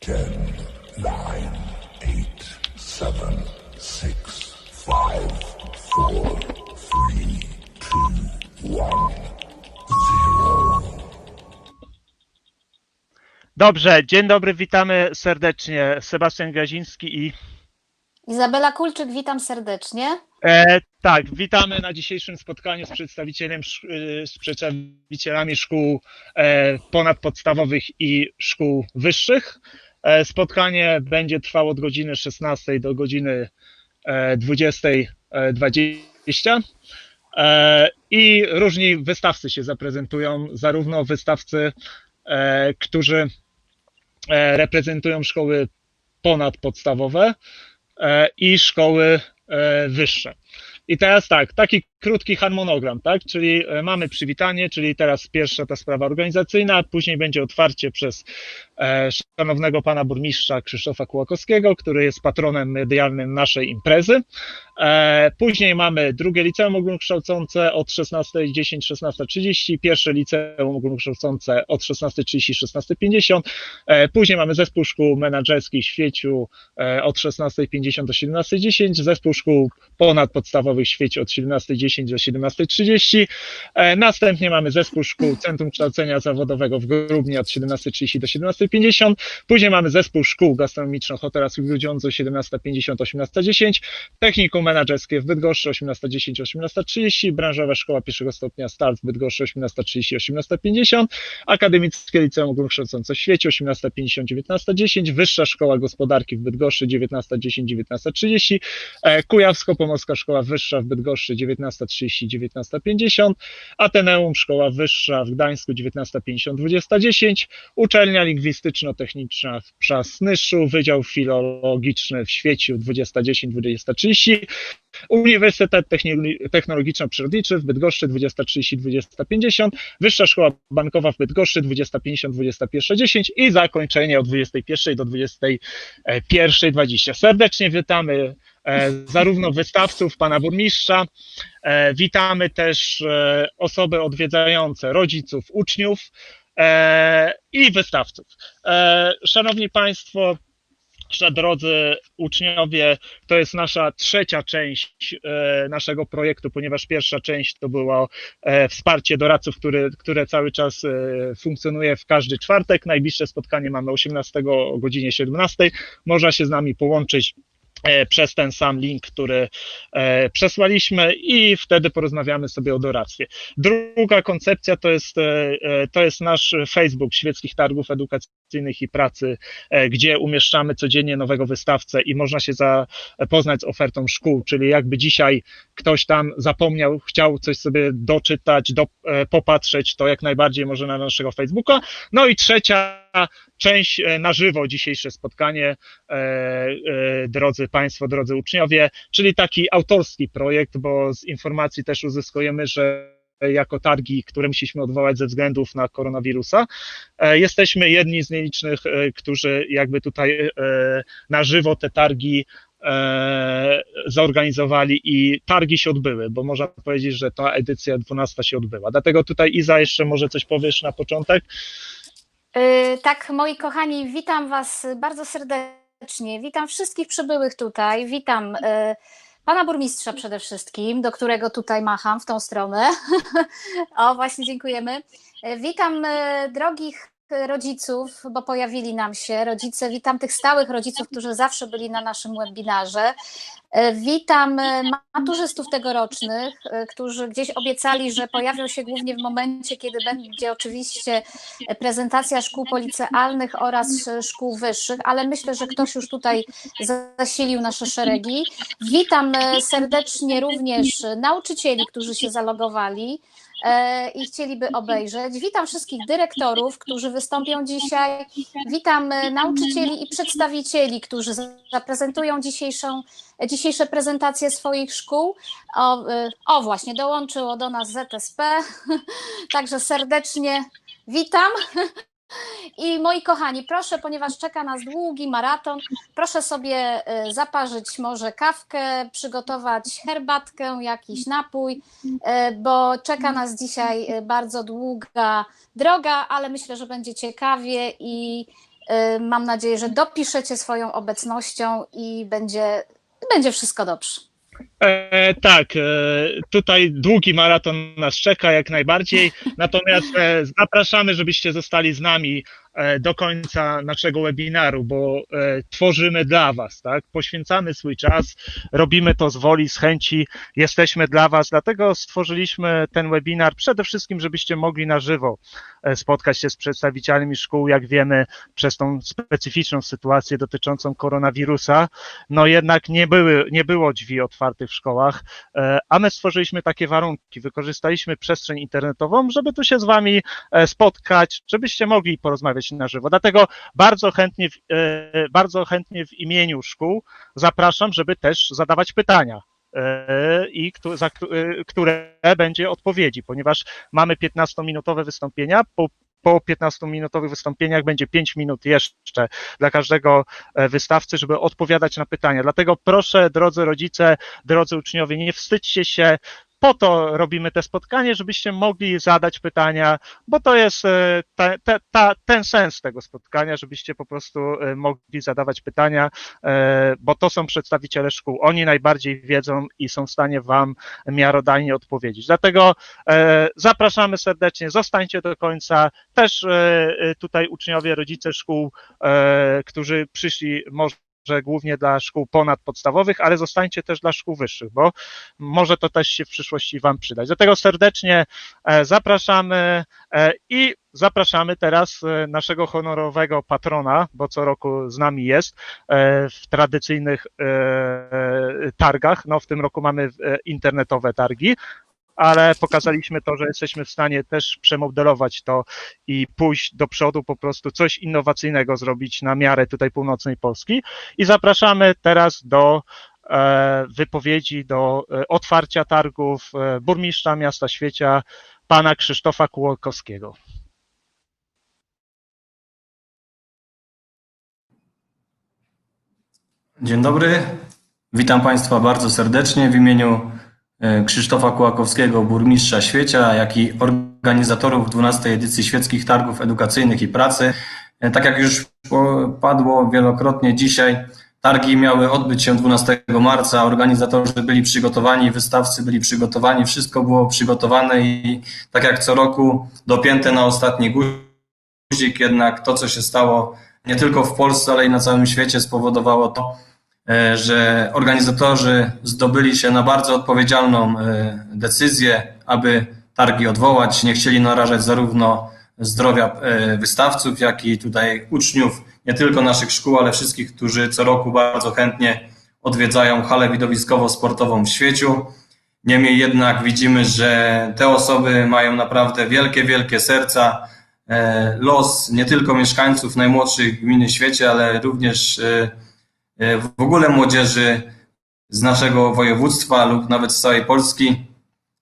Ten, nine, eight, seven, six, five, four, three, two, one, zero. Dobrze, dzień dobry, witamy serdecznie. Sebastian Gaziński i Izabela Kulczyk, witam serdecznie. e, tak, witamy na dzisiejszym spotkaniu z przedstawicielem, y, z przedstawicielami szkół e, ponadpodstawowych i szkół wyższych. E, spotkanie będzie trwało od godziny 16 do godziny e, 20.20. E, I różni wystawcy się zaprezentują, zarówno wystawcy, e, którzy e, reprezentują szkoły ponadpodstawowe e, i szkoły e, wyższe. I teraz tak, taki krótki harmonogram, tak? Czyli e, mamy przywitanie, czyli teraz pierwsza ta sprawa organizacyjna, później będzie otwarcie przez e, szanownego pana burmistrza Krzysztofa Kułakowskiego, który jest patronem medialnym naszej imprezy. E, później mamy drugie liceum ogólnokształcące od 16.10, 16.30, pierwsze liceum ogólnokształcące od 16.30, 16.50, e, później mamy zespół szkół menedżerskich w Świeciu e, od 16.50 do 17.10, zespół szkół ponadpodstawowych w Świecie od 17.10 do 17.30, e, następnie mamy zespół szkół Centrum Kształcenia Zawodowego w Grudniu od 17.30 do 17.50, później mamy zespół szkół gastronomiczno-hotelarskich w Grudziądzu 17.50, 18.10, technikum menedżerskie w Bydgoszczy 18.10, 18.30, branżowa szkoła pierwszego stopnia start w Bydgoszczy 18.30, 18.50, akademickie liceum ogólnokształcące w świecie 18.50, 19.10, wyższa szkoła gospodarki w Bydgoszczy 19.10, 19.30, e, Kujawsko-Pomorska Szkoła Wyższa w Bydgoszczy 19.30, 19.50, Ateneum Szkoła Wyższa w Gdańsku 19.50, 20.10, Uczelnia Lingwistyczno-Techniczna w Przasnyszu, Wydział Filologiczny w Świeciu 20.10, 20.30, Uniwersytet Technologiczno-Przyrodniczy w Bydgoszczy 20.30, 20.50, Wyższa Szkoła Bankowa w Bydgoszczy 20.50, 21.10 i zakończenie od 21.00 do 21.20. Serdecznie witamy e, zarówno wystawców, pana burmistrza, e, witamy też e, osoby odwiedzające, rodziców, uczniów i wystawców. Szanowni Państwo, Nasza drodzy uczniowie, to jest nasza trzecia część e, naszego projektu, ponieważ pierwsza część to było e, wsparcie doradców, który, które cały czas e, funkcjonuje w każdy czwartek. Najbliższe spotkanie mamy 18 o godzinie 17. Można się z nami połączyć przez ten sam link, który przesłaliśmy i wtedy porozmawiamy sobie o doradztwie. Druga koncepcja to jest, to jest nasz Facebook Świeckich Targów Edukacyjnych i Pracy e, gdzie umieszczamy codziennie nowego wystawcę i można się zapoznać z ofertą szkół, czyli jakby dzisiaj ktoś tam zapomniał, chciał coś sobie doczytać, do, e, popatrzeć, to jak najbardziej może na naszego Facebooka. No i trzecia część e, na żywo, dzisiejsze spotkanie, e, e, drodzy Państwo, drodzy uczniowie, czyli taki autorski projekt, bo z informacji też uzyskujemy, że jako targi, które musieliśmy odwołać ze względów na koronawirusa. E, Jesteśmy jedni z nielicznych, e, którzy jakby tutaj e, na żywo te targi e, zorganizowali i targi się odbyły, bo można powiedzieć, że ta edycja 12 się odbyła. Dlatego tutaj Iza jeszcze może coś powiesz na początek? Tak, moi kochani, witam Was bardzo serdecznie. Witam wszystkich przybyłych tutaj. Witam pana burmistrza przede wszystkim, do którego tutaj macham w tą stronę. O, właśnie, dziękujemy. Yy, Witam yy, drogich rodziców, bo pojawili nam się rodzice. Witam tych stałych rodziców, którzy zawsze byli na naszym webinarze. E, Witam e, maturzystów tegorocznych, e, którzy gdzieś obiecali, że pojawią się głównie w momencie, kiedy będzie oczywiście prezentacja szkół policealnych oraz szkół wyższych, ale myślę, że ktoś już tutaj zasilił nasze szeregi. Witam serdecznie również nauczycieli, którzy się zalogowali i chcieliby obejrzeć. Witam wszystkich dyrektorów, którzy wystąpią dzisiaj. Witam e, nauczycieli i przedstawicieli, którzy zaprezentują dzisiejszą, dzisiejsze prezentacje swoich szkół. O, e, o właśnie, dołączyło do nas ZSP. Także serdecznie witam. I moi kochani, proszę, ponieważ czeka nas długi maraton, proszę sobie e, zaparzyć może kawkę, przygotować herbatkę, jakiś napój, e, bo czeka nas dzisiaj e, bardzo długa droga, ale myślę, że będzie ciekawie i Mam nadzieję, że dopiszecie swoją obecnością i będzie, będzie wszystko dobrze. E, tak, e, tutaj długi maraton nas czeka jak najbardziej, natomiast e, zapraszamy, żebyście zostali z nami do końca naszego webinaru, bo e, tworzymy dla Was, tak? Poświęcamy swój czas, robimy to z woli, z chęci, jesteśmy dla Was, dlatego stworzyliśmy ten webinar przede wszystkim, żebyście mogli na żywo e, spotkać się z przedstawicielami szkół, jak wiemy, przez tą specyficzną sytuację dotyczącą koronawirusa, no jednak nie, były, nie było drzwi otwartych w szkołach, e, a my stworzyliśmy takie warunki, wykorzystaliśmy przestrzeń internetową, żeby tu się z Wami e, spotkać, żebyście mogli porozmawiać na żywo. Dlatego bardzo chętnie, w, e, bardzo chętnie w imieniu szkół zapraszam, żeby też zadawać pytania. e, I za e, które będzie odpowiedzi, ponieważ mamy 15-minutowe wystąpienia. Po, po 15-minutowych wystąpieniach będzie 5 minut jeszcze dla każdego wystawcy, żeby odpowiadać na pytania. Dlatego proszę, drodzy rodzice, drodzy uczniowie, nie wstydźcie się. Po to robimy te spotkanie, żebyście mogli zadać pytania, bo to jest e, ta, ta, ta, ten sens tego spotkania, żebyście po prostu e, mogli zadawać pytania, e, bo to są przedstawiciele szkół. Oni najbardziej wiedzą i są w stanie Wam miarodajnie odpowiedzieć. Dlatego zapraszamy serdecznie, zostańcie do końca. Też tutaj uczniowie, rodzice szkół, którzy przyszli może głównie dla szkół ponadpodstawowych, ale zostańcie też dla szkół wyższych, bo może to też się w przyszłości Wam przydać. Dlatego serdecznie e, zapraszamy e, i zapraszamy teraz e, naszego honorowego patrona, bo co roku z nami jest w tradycyjnych targach. No w tym roku mamy internetowe targi, ale pokazaliśmy to, że jesteśmy w stanie też przemodelować to i pójść do przodu, po prostu coś innowacyjnego zrobić na miarę tutaj północnej Polski. I zapraszamy teraz do e, wypowiedzi, do e, otwarcia targów e, burmistrza miasta Świecia, pana Krzysztofa Kułakowskiego. Dzień dobry, witam Państwa bardzo serdecznie w imieniu Krzysztofa Kułakowskiego, burmistrza Świecia, jak i organizatorów 12 edycji Świeckich Targów Edukacyjnych i Pracy. E, Tak jak już padło wielokrotnie dzisiaj, targi miały odbyć się 12 marca, organizatorzy byli przygotowani, wystawcy byli przygotowani, wszystko było przygotowane i tak jak co roku dopięte na ostatni guzik, jednak to, co się stało nie tylko w Polsce, ale i na całym świecie spowodowało to, e, że organizatorzy zdobyli się na bardzo odpowiedzialną e, decyzję, aby targi odwołać. Nie chcieli narażać zarówno zdrowia e, wystawców, jak i tutaj uczniów, nie tylko naszych szkół, ale wszystkich, którzy co roku bardzo chętnie odwiedzają halę widowiskowo-sportową w Świeciu. Niemniej jednak widzimy, że te osoby mają naprawdę wielkie, wielkie serca. E, Los nie tylko mieszkańców najmłodszych gminy świecie, ale również e, e, w ogóle młodzieży z naszego województwa lub nawet z całej Polski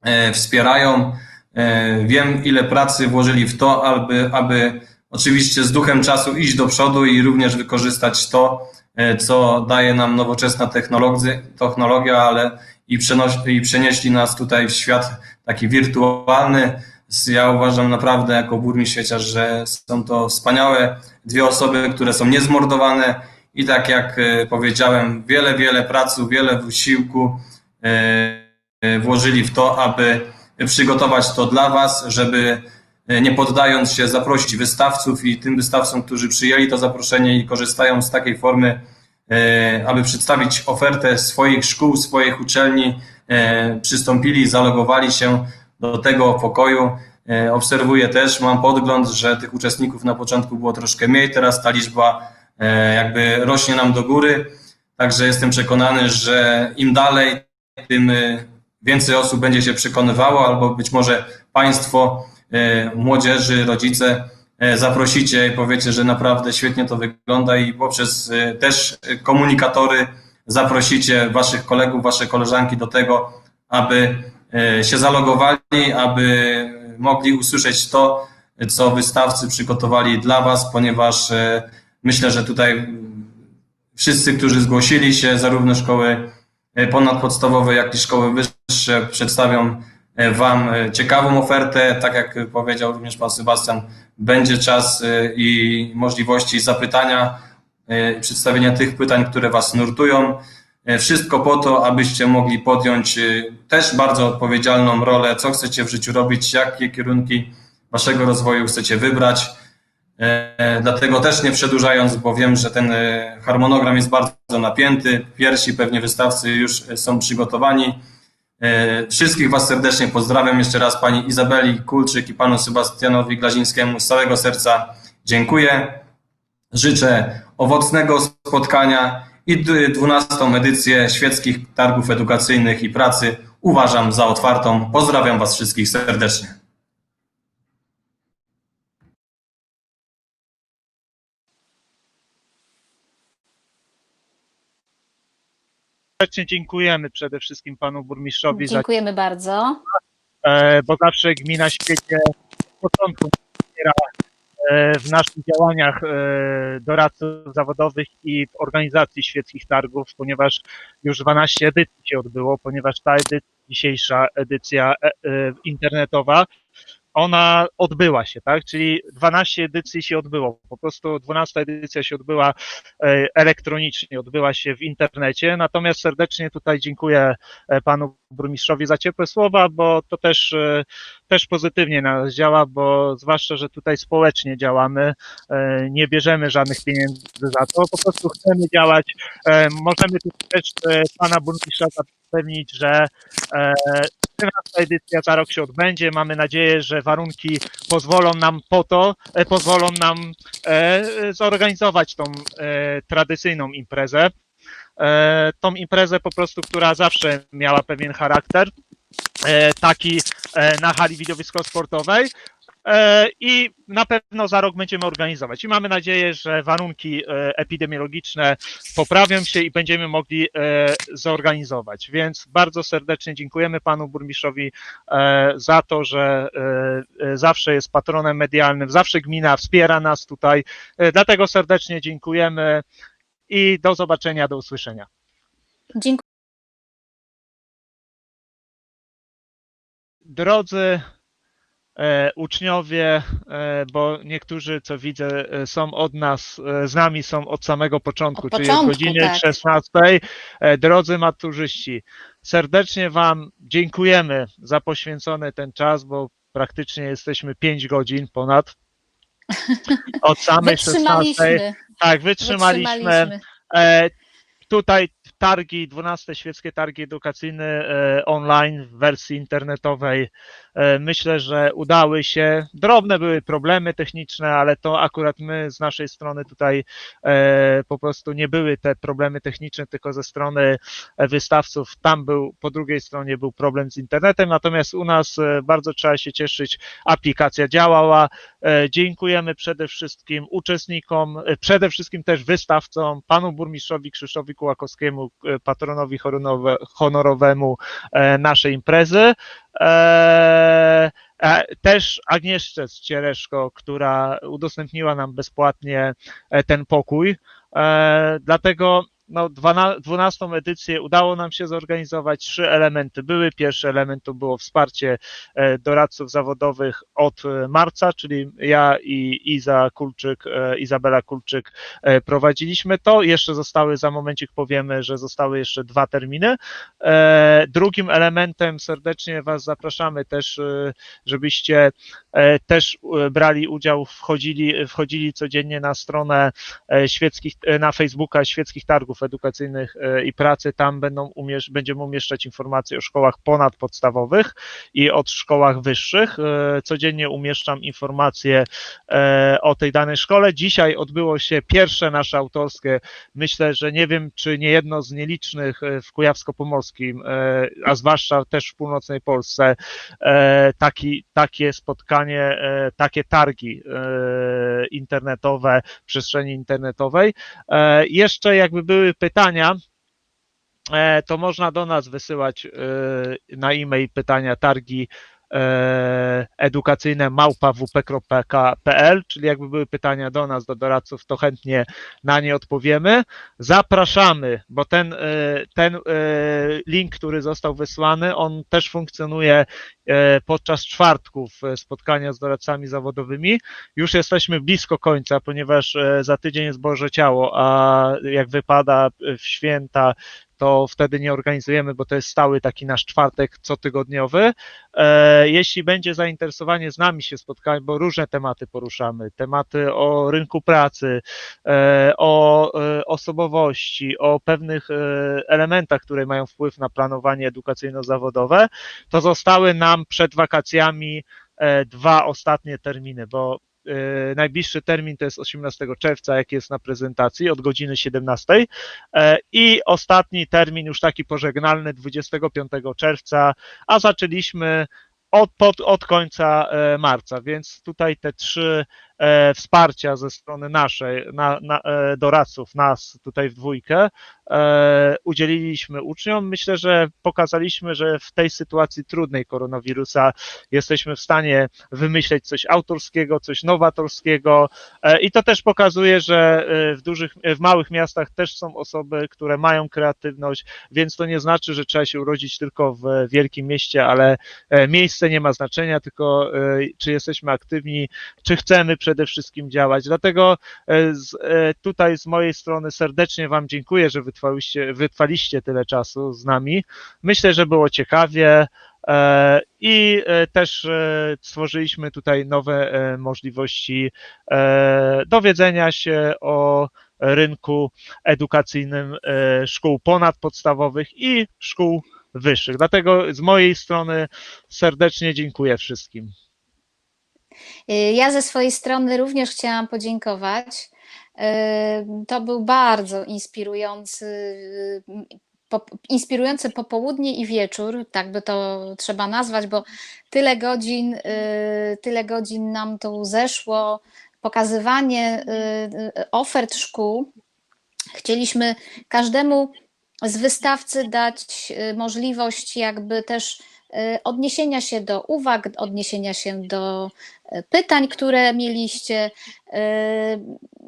e, wspierają. E, Wiem, ile pracy włożyli w to, aby, aby oczywiście z duchem czasu iść do przodu i również wykorzystać to, e, co daje nam nowoczesna technologia, ale i, i przenieśli nas tutaj w świat taki wirtualny. Ja uważam naprawdę jako burmistrz że są to wspaniałe dwie osoby, które są niezmordowane i tak jak e, powiedziałem, wiele, wiele pracy, wiele wysiłku e, e, włożyli w to, aby przygotować to dla Was, żeby nie poddając się zaprosić wystawców i tym wystawcom, którzy przyjęli to zaproszenie i korzystają z takiej formy, aby przedstawić ofertę swoich szkół, swoich uczelni, przystąpili, zalogowali się do tego pokoju. Obserwuję też, mam podgląd, że tych uczestników na początku było troszkę mniej, teraz ta liczba jakby rośnie nam do góry. Także jestem przekonany, że im dalej, tym e, więcej osób będzie się przekonywało, albo być może Państwo, e, młodzieży, rodzice e, zaprosicie i powiecie, że naprawdę świetnie to wygląda i poprzez e, też komunikatory zaprosicie Waszych kolegów, Wasze koleżanki do tego, aby e, się zalogowali, aby mogli usłyszeć to, co wystawcy przygotowali dla Was, ponieważ e, myślę, że tutaj wszyscy, którzy zgłosili się, zarówno szkoły e, ponadpodstawowe, jak i szkoły wyższe, przedstawią e, Wam e, ciekawą ofertę. Tak jak powiedział również Pan Sebastian, będzie czas i możliwości zapytania, przedstawienia tych pytań, które Was nurtują. Wszystko po to, abyście mogli podjąć też bardzo odpowiedzialną rolę, co chcecie w życiu robić, jakie kierunki Waszego rozwoju chcecie wybrać. E, Dlatego też nie przedłużając, bo wiem, że ten e, harmonogram jest bardzo napięty. Pierwsi pewnie wystawcy już są przygotowani. E, Wszystkich Was serdecznie pozdrawiam. Jeszcze raz Pani Izabeli Kulczyk i Panu Sebastianowi Glazińskiemu z całego serca dziękuję. Życzę owocnego spotkania i d- 12. edycję świeckich targów edukacyjnych i pracy uważam za otwartą. Pozdrawiam Was wszystkich serdecznie. Serdecznie dziękujemy przede wszystkim panu burmistrzowi za Dziękujemy bardzo. e, bo zawsze gmina świecie od początku wspiera e, w naszych działaniach e, doradców zawodowych i w organizacji świeckich targów, ponieważ już 12 edycji się odbyło, ponieważ ta edycja, dzisiejsza edycja e, e, internetowa, ona odbyła się, tak? Czyli 12 edycji się odbyło. Po prostu 12 edycja się odbyła e, elektronicznie, odbyła się w internecie. Natomiast serdecznie tutaj dziękuję e, panu burmistrzowi za ciepłe słowa, bo to też, e, też pozytywnie na nas działa, bo zwłaszcza, że tutaj społecznie działamy, nie bierzemy żadnych pieniędzy za to, po prostu chcemy działać. Możemy też pana burmistrza zapewnić, że e, 13 edycja za rok się odbędzie. Mamy nadzieję, że warunki pozwolą nam po to, e, pozwolą nam e, zorganizować tą e, tradycyjną imprezę. E, tą imprezę po prostu, która zawsze miała pewien charakter, e, taki e, na hali widowisko-sportowej. E, I na pewno za rok będziemy organizować. I mamy nadzieję, że warunki e, epidemiologiczne poprawią się i będziemy mogli e, zorganizować. Więc bardzo serdecznie dziękujemy panu burmistrzowi e, za to, że e, e, zawsze jest patronem medialnym, zawsze gmina wspiera nas tutaj. E, Dlatego serdecznie dziękujemy i do zobaczenia, do usłyszenia. Dziękuję. Drodzy e, uczniowie, e, bo niektórzy, co widzę, e, są od nas, e, z nami są od samego początku, Od czyli początku, od godziny tak. 16. E, Drodzy maturzyści, serdecznie Wam dziękujemy za poświęcony ten czas, bo praktycznie jesteśmy 5 godzin ponad. Od samej 16. Wytrzymaliśmy. Tak, wytrzymaliśmy. Wytrzymaliśmy. E, tutaj targi, 12 świeckie targi edukacyjne e, online w wersji internetowej. E, myślę, że udały się. Drobne były problemy techniczne, ale to akurat my z naszej strony tutaj e, po prostu nie były te problemy techniczne, tylko ze strony wystawców. Tam był, po drugiej stronie był problem z internetem, natomiast u nas bardzo trzeba się cieszyć, aplikacja działała. Dziękujemy przede wszystkim uczestnikom, przede wszystkim też wystawcom, panu burmistrzowi Krzysztofowi Kułakowskiemu, e, patronowi honorowe- honorowemu e, naszej imprezy. E, Też Agnieszce z Ciereszko, która udostępniła nam bezpłatnie ten pokój. Dlatego no, 12 edycję udało nam się zorganizować. Trzy elementy były. Pierwszy element to było wsparcie e, doradców zawodowych od e, marca, czyli ja i Iza Kulczyk, e, Izabela Kulczyk prowadziliśmy to. Jeszcze zostały, za momencik powiemy, że zostały jeszcze dwa terminy. Drugim elementem serdecznie Was zapraszamy też, żebyście też brali udział, wchodzili, wchodzili codziennie na stronę świeckich, na Facebooka świeckich targów edukacyjnych e, i pracy. Tam będą umiesz, będziemy umieszczać informacje o szkołach ponadpodstawowych i o szkołach wyższych. E, Codziennie umieszczam informacje e, o tej danej szkole. Dzisiaj odbyło się pierwsze nasze autorskie, myślę, że nie wiem, czy nie jedno z nielicznych w Kujawsko-Pomorskim, a zwłaszcza też w północnej Polsce, taki, takie spotkanie, takie targi internetowe, przestrzeni internetowej. Jeszcze jakby były pytania, e, to można do nas wysyłać e, na e-mail pytania targi edukacyjne małpa.wp.pl, czyli jakby były pytania do nas, do doradców, to chętnie na nie odpowiemy. Zapraszamy, bo ten, e, ten e, link, który został wysłany, on też funkcjonuje e, podczas czwartków e, spotkania z doradcami zawodowymi. Już jesteśmy blisko końca, ponieważ e, za tydzień jest Boże Ciało, a jak wypada w święta, to wtedy nie organizujemy, bo to jest stały taki nasz czwartek cotygodniowy. E, Jeśli będzie zainteresowanie z nami się spotkać, bo różne tematy poruszamy, tematy o rynku pracy, e, o e, osobowości, o pewnych elementach, które mają wpływ na planowanie edukacyjno-zawodowe, to zostały nam przed wakacjami dwa ostatnie terminy, bo najbliższy termin to jest 18 czerwca, jak jest na prezentacji, od godziny 17 e, i ostatni termin już taki pożegnalny 25 czerwca, a zaczęliśmy od, pod, od końca e, marca, więc tutaj te trzy e, wsparcia ze strony naszej, na, na, e, doradców, nas tutaj w dwójkę, e, udzieliliśmy uczniom. Myślę, że pokazaliśmy, że w tej sytuacji trudnej koronawirusa jesteśmy w stanie wymyśleć coś autorskiego, coś nowatorskiego e, i to też pokazuje, że e, w dużych, w małych miastach też są osoby, które mają kreatywność, więc to nie znaczy, że trzeba się urodzić tylko w wielkim mieście, ale e, miejsce nie ma znaczenia, tylko e, czy jesteśmy aktywni, czy chcemy przede wszystkim działać. Dlatego e, z, e, tutaj z mojej strony serdecznie Wam dziękuję, że wytrwaliście, wytrwaliście tyle czasu z nami. Myślę, że było ciekawie. E, I też stworzyliśmy tutaj nowe możliwości dowiedzenia się o rynku edukacyjnym szkół ponadpodstawowych i szkół wyższych. Dlatego z mojej strony serdecznie dziękuję wszystkim. Y, Ja ze swojej strony również chciałam podziękować. Y, To był bardzo inspirujący, y, po- inspirujące popołudnie i wieczór, tak by to trzeba nazwać, bo tyle godzin, y, tyle godzin nam tu zeszło, pokazywanie y, ofert szkół. Chcieliśmy każdemu z wystawcy dać możliwość jakby też odniesienia się do uwag, odniesienia się do pytań, które mieliście. Y,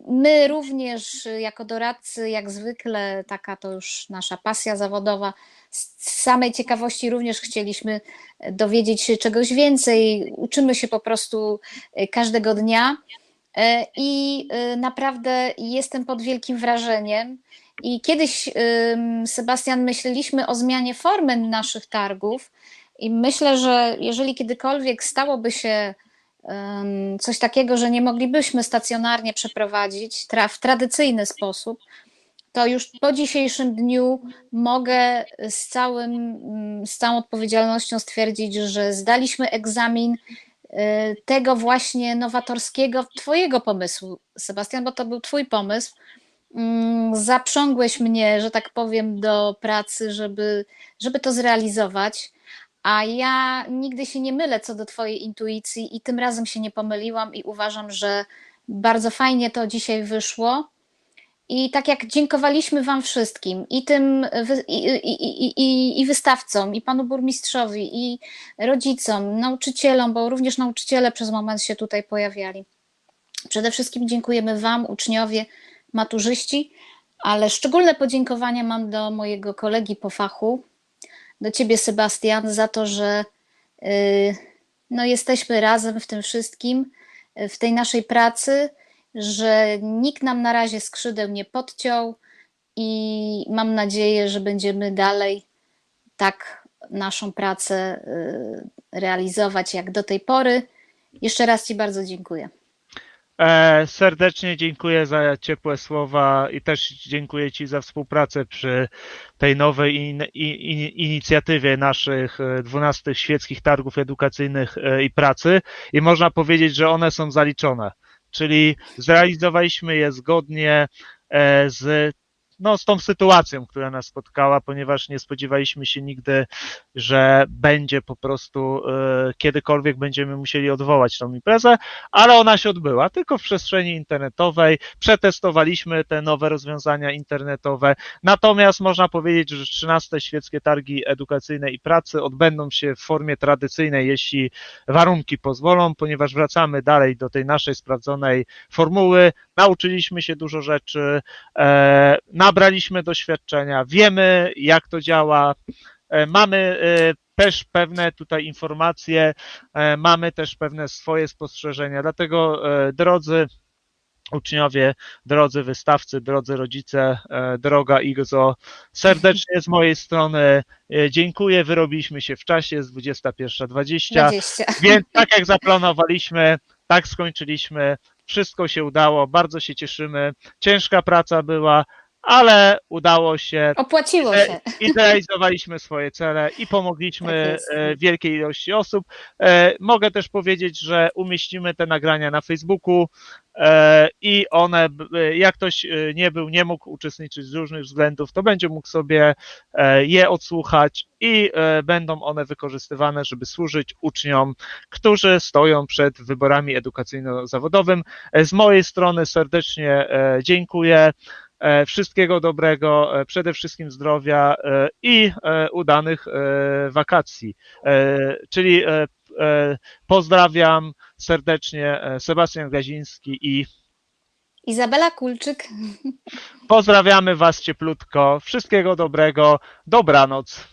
My również jako doradcy, jak zwykle, taka to już nasza pasja zawodowa, z samej ciekawości również chcieliśmy dowiedzieć się czegoś więcej. Uczymy się po prostu y, każdego dnia y, i naprawdę jestem pod wielkim wrażeniem. I kiedyś, Sebastian, myśleliśmy o zmianie formy naszych targów, i myślę, że jeżeli kiedykolwiek stałoby się coś takiego, że nie moglibyśmy stacjonarnie przeprowadzić tra w tradycyjny sposób, to już po dzisiejszym dniu mogę z, całym, ym, z całą odpowiedzialnością stwierdzić, że zdaliśmy egzamin y, tego właśnie nowatorskiego, Twojego pomysłu, Sebastian, bo to był Twój pomysł. Mm, Zaprzągłeś mnie, że tak powiem, do pracy, żeby, żeby to zrealizować. A ja nigdy się nie mylę co do Twojej intuicji i tym razem się nie pomyliłam i uważam, że bardzo fajnie to dzisiaj wyszło. I tak jak dziękowaliśmy Wam wszystkim, i tym i, i, i, i wystawcom, i panu burmistrzowi, i rodzicom, nauczycielom, bo również nauczyciele przez moment się tutaj pojawiali. Przede wszystkim dziękujemy Wam, uczniowie, maturzyści, ale szczególne podziękowania mam do mojego kolegi po fachu, do Ciebie, Sebastian, za to, że y, no, jesteśmy razem w tym wszystkim, y, w tej naszej pracy, że nikt nam na razie skrzydeł nie podciął i mam nadzieję, że będziemy dalej tak naszą pracę y, realizować jak do tej pory. Jeszcze raz Ci bardzo dziękuję. E, serdecznie dziękuję za ciepłe słowa i też dziękuję Ci za współpracę przy tej nowej in, i, i, inicjatywie naszych e, 12 świeckich targów edukacyjnych e, i pracy. I można powiedzieć, że one są zaliczone, czyli zrealizowaliśmy je zgodnie e, z no, z tą sytuacją, która nas spotkała, ponieważ nie spodziewaliśmy się nigdy, że będzie po prostu e, kiedykolwiek będziemy musieli odwołać tą imprezę, ale ona się odbyła tylko w przestrzeni internetowej. Przetestowaliśmy te nowe rozwiązania internetowe. Natomiast można powiedzieć, że 13 świeckie targi edukacyjnej i pracy odbędą się w formie tradycyjnej, jeśli warunki pozwolą, ponieważ wracamy dalej do tej naszej sprawdzonej formuły. Nauczyliśmy się dużo rzeczy, e, nabraliśmy doświadczenia, wiemy jak to działa. E, mamy e, też pewne tutaj informacje, e, mamy też pewne swoje spostrzeżenia. Dlatego, drodzy uczniowie, drodzy wystawcy, drodzy rodzice, droga Igzo, serdecznie z mojej strony dziękuję. Wyrobiliśmy się w czasie, jest 21.20. 20. Więc tak jak zaplanowaliśmy, tak skończyliśmy. Wszystko się udało, bardzo się cieszymy. Ciężka praca była, ale udało się Opłaciło się. i zrealizowaliśmy swoje cele i Tak pomogliśmy jest. e, wielkiej ilości osób. E, Mogę też powiedzieć, że umieścimy te nagrania na Facebooku e, i one, jak ktoś nie był, nie mógł uczestniczyć z różnych względów, to będzie mógł sobie je odsłuchać i będą one wykorzystywane, żeby służyć uczniom, którzy stoją przed wyborami edukacyjno-zawodowym. Z mojej strony serdecznie dziękuję. E, Wszystkiego dobrego, e, przede wszystkim zdrowia e, i udanych wakacji. Czyli pozdrawiam serdecznie Sebastian Gaziński i Izabela Kulczyk. pozdrawiamy Was cieplutko. Wszystkiego dobrego. Dobranoc.